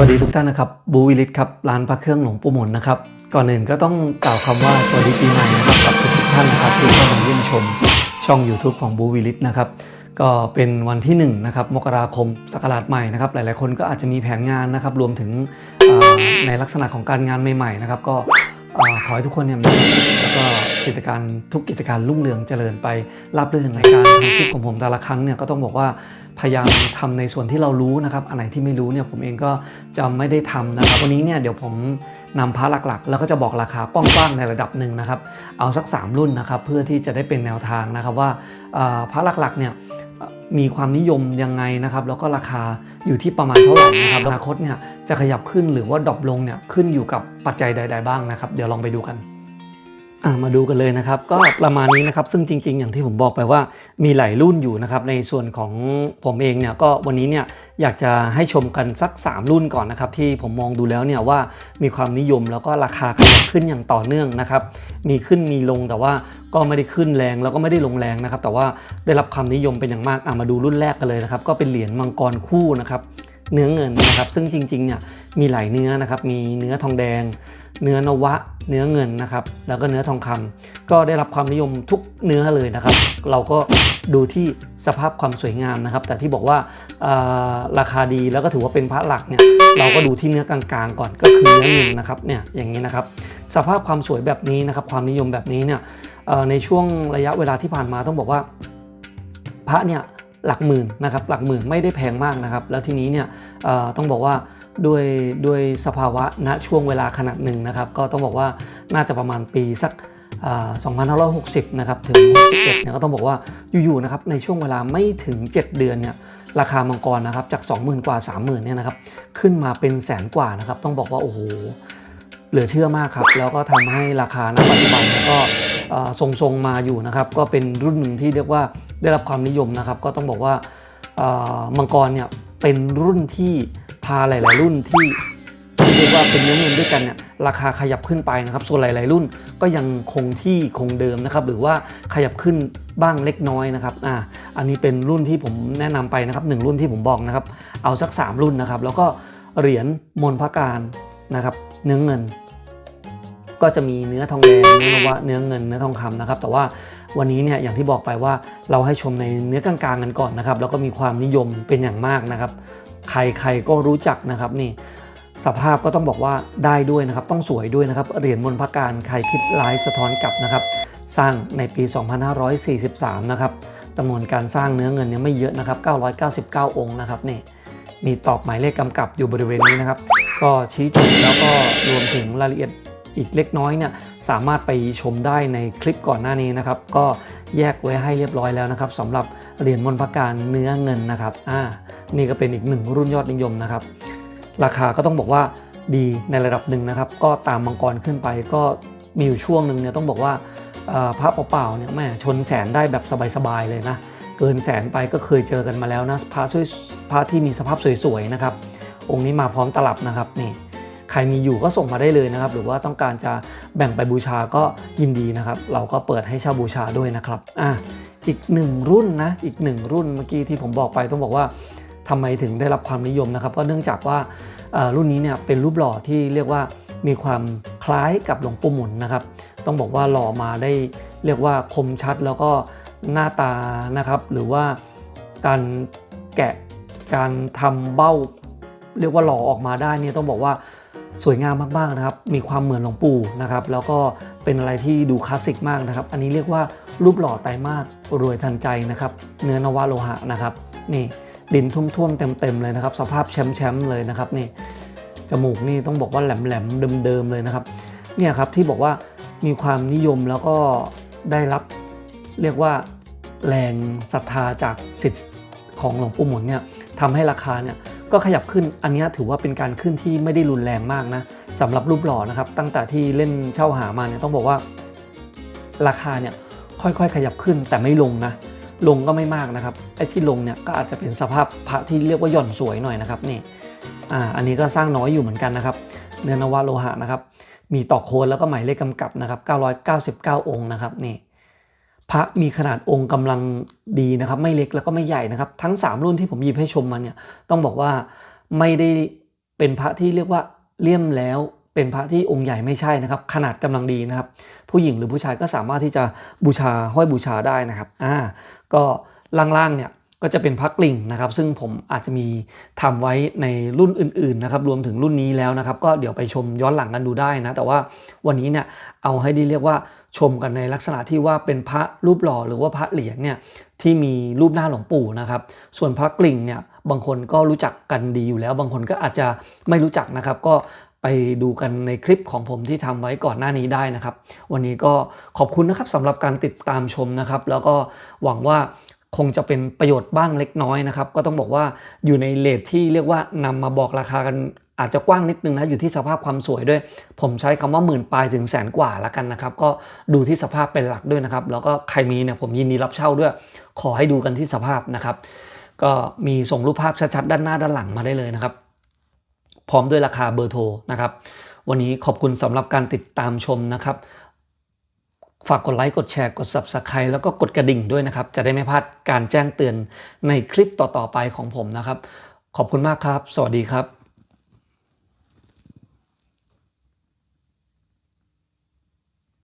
วัสดีทุกท่านนะครับบูวิลิตครับร้านพระเครื่องหลวงปู่หมุนนะครับก่อนอื่นก็ต้องกล่าวคำว่าสวัสดีปีใหม่นะครับกับทุกท่านนะครับที่เข้ามาเยี่ยมชมช่อง YouTube ของบูวิลิตนะครับก็เป็นวันที่1นะครับมกราคมศักราชใหม่นะครับหลายๆคนก็อาจจะมีแผนงานนะครับรวมถึงในลักษณะของการงานใหม่ๆนะครับก็ ขอให้ทุกคนเนี่ยมีความสุขแล้วก็กิจการทุกกิจการรุ่งเรืองเจริญไปรับรื่นในการทำคลิปของผมแต่ละครั้งเนี่ยก็ต้องบอกว่าพยายามทำในส่วนที่เรารู้นะครับอันไหนที่ไม่รู้เนี่ยผมเองก็จะไม่ได้ทำนะครับวันนี้เนี่ยเดี๋ยวผมนำพระหลักๆ แล้วก็จะบอกราคากว้างๆในระดับหนึ่งนะครับ เอาสัก 3 รุ่นนะครับเพื่อที่จะได้เป็นแนวทางนะครับว่าพระหลักๆเนี่ย มีความนิยมยังไงนะครับ แล้วก็ราคาอยู่ที่ประมาณเท่าไหร่นะครับอนาคตเนี่ยจะขยับขึ้นหรือว่าดรอปลงเนี่ยขึ้นอยู่กับปัจจัยใด ๆ บ้างนะครับ เดี๋ยวลองไปดูกัน มาดูกันเลยนะครับ ก็ประมาณนี้นะครับ ซึ่งจริง ๆ อย่างที่ผมบอกไปว่ามีหลายรุ่นอยู่นะครับ ในส่วนของผมเองเนี่ยก็วันนี้เนี่ยอยากจะให้ชมกันสัก 3 รุ่นก่อนนะครับ ที่ผมมองดูแล้วเนี่ยว่ามีความนิยมแล้วก็ราคาขยับขึ้นอย่างต่อเนื่องนะครับ มีขึ้นมีลงแต่ว่าก็ไม่ได้ขึ้นแรงแล้วก็ไม่ได้ลงแรงนะครับ แต่ว่าได้รับความนิยมเป็นอย่างมากอะมาดูรุ่นแรกกันเลยนะครับ ก็เป็นเหรียญมังกรคู่นะครับ เนื้อเงินนะครับ ซึ่งจริงๆเนี่ยมีหลายเนื้อนะครับ มีเนื้อทองแดง เนื้อนวะ เนื้อเงินนะครับ แล้วก็เนื้อทองคำก็ได้รับความนิยมทุกเนื้อเลยนะครับ เราก็ดูที่สภาพความสวยงามนะครับ แต่ที่บอกว่าาราคาดีแล้วก็ถือว่าเป็นพระหลักเนี่ยเราก็ดูที่เนื้อกลางๆก่อนก็คือเนื้อเงินนะครับเนี่ยอย่างนี้นะครับ สภาพความสวยแบบนี้นะครับ ความนิยมแบบนี้เนี่ยในช่วงระยะเวลาที่ผ่านมาต้องบอกว่า พระเนี่ยหลักหมื่นนะครับหลักหมื่นไม่ได้แพงมากนะครับ แล้วทีนี้เนี่ยต้องบอกว่า ด้วยด้วยสภาวะณช่วงเวลาขนาดหนึ่งนะครับ ก็ต้องบอกว่าน่าจะประมาณปีสัก2560 นะครับ ถึง61เนี่ยก็ต้องบอกว่าอยู่ๆนะครับในช่วงเวลาไม่ถึง 7 เดือนเนี่ยราคามังกรนะครับจาก 20,000 กว่า 30,000 เนี่ยนะครับขึ้นมาเป็นแสนกว่านะครับ ต้องบอกว่าโอ้โหเหลือเชื่อมากครับ แล้วก็ทำให้ราคาณปัจจุบันก็ทรงๆมาอยู่นะครับ ก็เป็นรุ่นหนึ่งที่เรียกว่าได้รับความนิยมนะครับ ก็ต้องบอกว่ามังกรเนี่ยเป็นรุ่นที่ พาหลาย ๆ รุ่นที่ที่เรียกว่าเป็นเนื้อเงินด้วยกันเนี่ยราคาขยับขึ้นไปนะครับ ส่วนหลาย ๆ รุ่นก็ยังคงที่คงเดิมนะครับ หรือว่าขยับขึ้นบ้างเล็กน้อยนะครับอ่าอันนี้เป็นรุ่นที่ผมแนะนำไปนะครับหนึ่งรุ่นที่ผมบอกนะครับ เอาสัก 3 รุ่นนะครับ แล้วก็เหรียญมนพระการนะครับ เนื้อเงิน ก็จะมีเนื้อทองแดงเนื้อนวะเนื้อเงินเนื้อทองคำนะครับ แต่ว่าวันนี้เนี่ยอย่างที่บอกไปว่าเราให้ชมในเนื้อกลางๆกันก่อนนะครับ แล้วก็มีความนิยมเป็นอย่างมากนะครับ ใครๆก็รู้จักนะครับนี่สภาพก็ต้องบอกว่าได้ด้วยนะครับ ต้องสวยด้วยนะครับ เหรียญมนพระการใครคิดลายสะท้อนกลับนะครับ สร้างในปี 2543 นะครับจำนวนการสร้างเนื้อเงินเนี่ยไม่เยอะนะครับ 999 องค์นะครับนี่มีตอกหมายเลขกำกับอยู่บริเวณนี้นะครับ ก็ชี้จุดแล้วก็รวมถึงรายละเอียดอีกเล็กน้อยเนี่ยสามารถไปชมได้ในคลิปก่อนหน้านี้นะครับ ก็ แยกไว้ให้เรียบร้อยแล้วนะครับสำหรับเหรียญมนต์พการเนื้อเงินนะครับอ่านี่ก็เป็นอีกหนึ่งรุ่นยอดนิยมนะครับ ราคาก็ต้องบอกว่าดีในระดับหนึ่งนะครับ ก็ตามมังกรขึ้นไปก็มีอยู่ช่วงหนึ่งเนี่ยต้องบอกว่าพระเปล่าๆเนี่ยแม่ชนแสนได้แบบสบายๆเลยนะเกินแสนไปก็เคยเจอกันมาแล้วนะพระสวยพระที่มีสภาพสวยๆนะครับ องค์นี้มาพร้อมตลับนะครับนี่ ใครมีอยู่ก็ส่งมาได้เลยนะครับ หรือว่าต้องการจะแบ่งไปบูชาก็ยินดีนะครับ เราก็เปิดให้เช่าบูชาด้วยนะครับอะอีกหนึ่งรุ่นนะอีกหนึ่งรุ่นเมื่อกี้ที่ผมบอกไปต้องบอกว่าทำไมถึงได้รับความนิยมนะครับก็เนื่องจากว่ารุ่นนี้เนี่ยเป็นรูปหล่อที่เรียกว่ามีความคล้ายกับหลวงปู่หมุนนะครับ ต้องบอกว่าหล่อมาได้เรียกว่าคมชัดแล้วก็หน้าตานะครับ หรือว่าการแกะการทำเบ้า เรียกว่าหล่อออกมาได้เนี่ยต้องบอกว่า สวยงามมากๆนะครับ มีความเหมือนหลวงปู่นะครับ แล้วก็เป็นอะไรที่ดูคลาสสิกมากนะครับ อันนี้เรียกว่ารูปหล่อไตรมาสรวยทันใจนะครับ เนื้อนวโลหะนะครับ นี่ดินท่วมๆเต็มๆเลยนะครับ สภาพแชมป์ๆเลยนะครับนี่จมูกนี่ต้องบอกว่าแหลมๆเดิมๆเลยนะครับ เนี่ยครับที่บอกว่ามีความนิยมแล้วก็ได้รับเรียกว่าแรงศรัทธาจากสิทธิ์ของหลวงปู่หมุนเนี่ยทำให้ราคาเนี่ย ก็ขยับขึ้นอันนี้ถือว่าเป็นการขึ้นที่ไม่ได้รุนแรงมากนะสำหรับรูปหล่อนะครับ ตั้งแต่ที่เล่นเช่าหามาเนี่ยต้องบอกว่า ราคาเนี่ยค่อยๆ ขยับขึ้นแต่ไม่ลงนะ ลงก็ไม่มากนะครับไอ้ที่ลงเนี่ยก็อาจจะเป็นสภาพพระที่เรียกว่าหย่อนสวยหน่อยนะครับนี่อ่าอันนี้ก็สร้างน้อยอยู่เหมือนกันนะครับ เนื้อนวะโลหะนะครับ มีต่อโคนแล้วก็หมายเลขกำกับนะครับ 999 องค์นะครับนี่ พระมีขนาดองค์กำลังดีนะครับ ไม่เล็กแล้วก็ไม่ใหญ่นะครับ ทั้ง 3 รุ่นที่ผมหยิบให้ชมมาเนี่ยต้องบอกว่าไม่ได้เป็นพระที่เรียกว่าเลี่ยมแล้วเป็นพระที่องค์ใหญ่ไม่ใช่นะครับ ขนาดกำลังดีนะครับ ผู้หญิงหรือผู้ชายก็สามารถที่จะบูชาห้อยบูชาได้นะครับอ่าก็ล่างๆเนี่ย ก็จะเป็นพระกลิงนะครับ ซึ่งผมอาจจะมีทำไว้ในรุ่นอื่นๆนะครับรวมถึงรุ่นนี้แล้วนะครับ ก็เดี๋ยวไปชมย้อนหลังกันดูได้นะ แต่ว่าวันนี้เนี่ยเอาให้ได้เรียกว่าชมกันในลักษณะที่ว่าเป็นพระรูปหล่อหรือว่าพระเหรียญเนี่ยที่มีรูปหน้าหลวงปู่นะครับ ส่วนพระกลิ่งเนี่ยบางคนก็รู้จักกันดีอยู่แล้ว บางคนก็อาจจะไม่รู้จักนะครับ ก็ไปดูกันในคลิปของผมที่ทำไว้ก่อนหน้านี้ได้นะครับ วันนี้ก็ขอบคุณนะครับสำหรับการติดตามชมนะครับ แล้วก็หวังว่า คงจะเป็นประโยชน์บ้างเล็กน้อยนะครับ ก็ต้องบอกว่าอยู่ในเลทที่เรียกว่านำมาบอกราคากันอาจจะกว้างนิดนึงนะอยู่ที่สภาพความสวยด้วย ผมใช้คำว่าหมื่นปลายถึงแสนกว่าละกันนะครับ ก็ดูที่สภาพเป็นหลักด้วยนะครับ แล้วก็ใครมีเนี่ยผมยินดีรับเช่าด้วย ขอให้ดูกันที่สภาพนะครับ ก็มีส่งรูปภาพชัดๆด้านหน้าด้านหลังมาได้เลยนะครับ พร้อมด้วยราคาเบอร์โทรนะครับ วันนี้ขอบคุณสำหรับการติดตามชมนะครับ ฝากกดไลค์กดแชร์กด Subscribe แล้วก็กดกระดิ่งด้วยนะครับ จะได้ไม่พลาดการแจ้งเตือนในคลิปต่อๆไปของผมนะครับ ขอบคุณมากครับ สวัสดีครับ